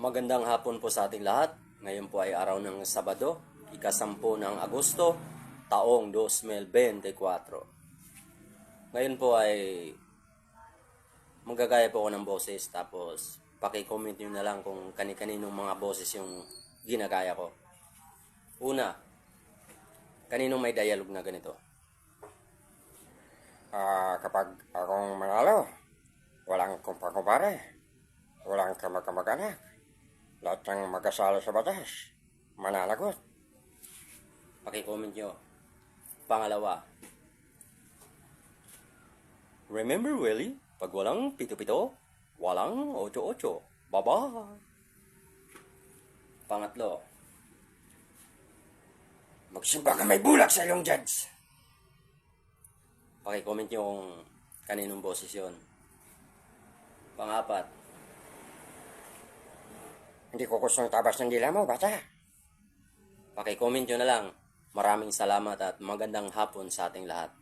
Magandang hapon po sa ating lahat. Ngayon po ay araw ng Sabado, ikasampu ng Agosto, taong 2024. Ngayon po ay magagaya po ako ng boses tapos paki-comment nyo na lang kung kani-kaninong mga boses yung ginagaya ko. Una, kaninong may dialogue na ganito? Ah, kapag akong manalo, walang kumpang-kumpare, walang kamag-kamag-anak, lahat ng mag-asala sa batas, mananagot. Paki-comment nyo. Pangalawa, Remember Willie, pag walang pito-pito, walang ocho-ocho. Baba! Pangatlo, Magsimba ka may bulag sa iyong judge. paki-comment nyo kung kaninong boses yun. Pangapat, Hindi ko gustong tabas ng dila mo, bata. paki-comment nyo na lang. Maraming salamat at magandang hapon sa ating lahat.